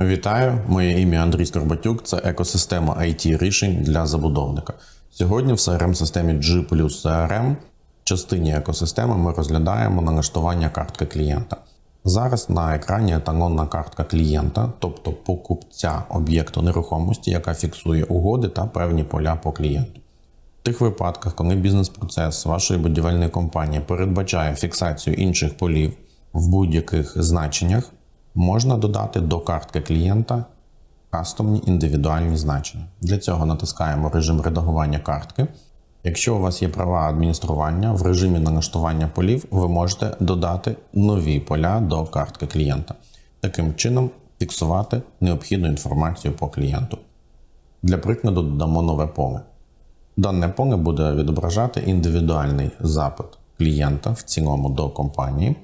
Вітаю, моє ім'я Андрій Скорбатюк. Це екосистема IT рішень для забудовника. Сьогодні в crm системі G плюс CRM частині екосистеми ми розглядаємо налаштування картки клієнта. Зараз на екрані еталонна картка клієнта, тобто покупця об'єкту нерухомості, яка фіксує угоди та певні поля по клієнту. В тих випадках, коли бізнес-процес вашої будівельної компанії передбачає фіксацію інших полів в будь-яких значеннях, можна додати до картки клієнта кастомні індивідуальні значення. Для цього натискаємо режим редагування картки. Якщо у вас є права адміністрування, в режимі налаштування полів ви можете додати нові поля до картки клієнта. Таким чином фіксувати необхідну інформацію по клієнту. Для прикладу додамо нове поле. Дане поле буде відображати індивідуальний запит клієнта в цілому до компанії,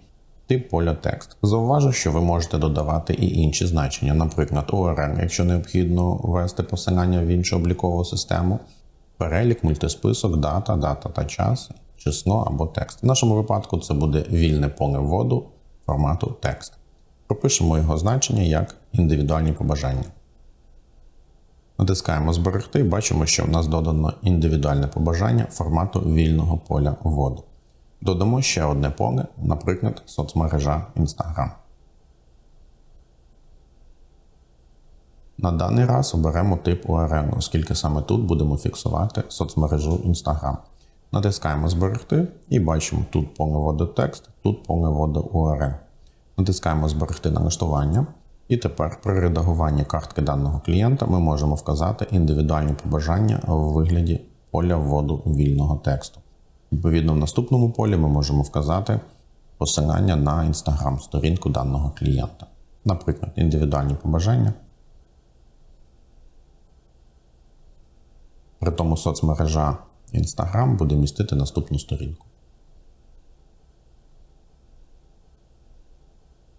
тип поля текст. Зауважу, що ви можете додавати і інші значення, наприклад, URL, якщо необхідно ввести посилання в іншу облікову систему, перелік, мультисписок, дата, дата та час, число або текст. В нашому випадку це буде вільне поле вводу формату текст. Пропишемо його значення як індивідуальні побажання. Натискаємо Зберегти і бачимо, що в нас додано індивідуальне побажання формату вільного поля вводу. Додамо ще одне поле, наприклад, соцмережа Instagram. На даний раз оберемо тип URL, оскільки саме тут будемо фіксувати соцмережу Instagram. Натискаємо Зберегти і бачимо тут поле вводу текст, тут поле URL. Натискаємо Зберегти налаштування. І тепер при редагуванні картки даного клієнта ми можемо вказати індивідуальні побажання в вигляді поля вводу вільного тексту. Відповідно, в наступному полі ми можемо вказати посилання на інстаграм-сторінку даного клієнта. Наприклад, індивідуальні побажання. При тому соцмережа Instagram буде містити наступну сторінку.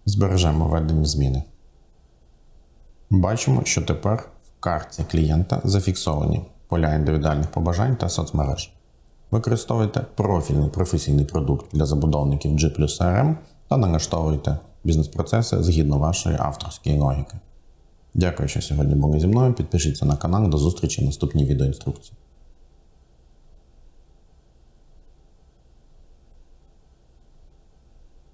Збережемо введені зміни. Бачимо, що тепер в картці клієнта зафіксовані поля індивідуальних побажань та соцмереж. Використовуйте профільний професійний продукт для забудовників G CRM та налаштовуйте бізнес-процеси згідно вашої авторської логіки. Дякую, що сьогодні були зі мною. Підпишіться на канал. До зустрічі в наступній відеоінструкції.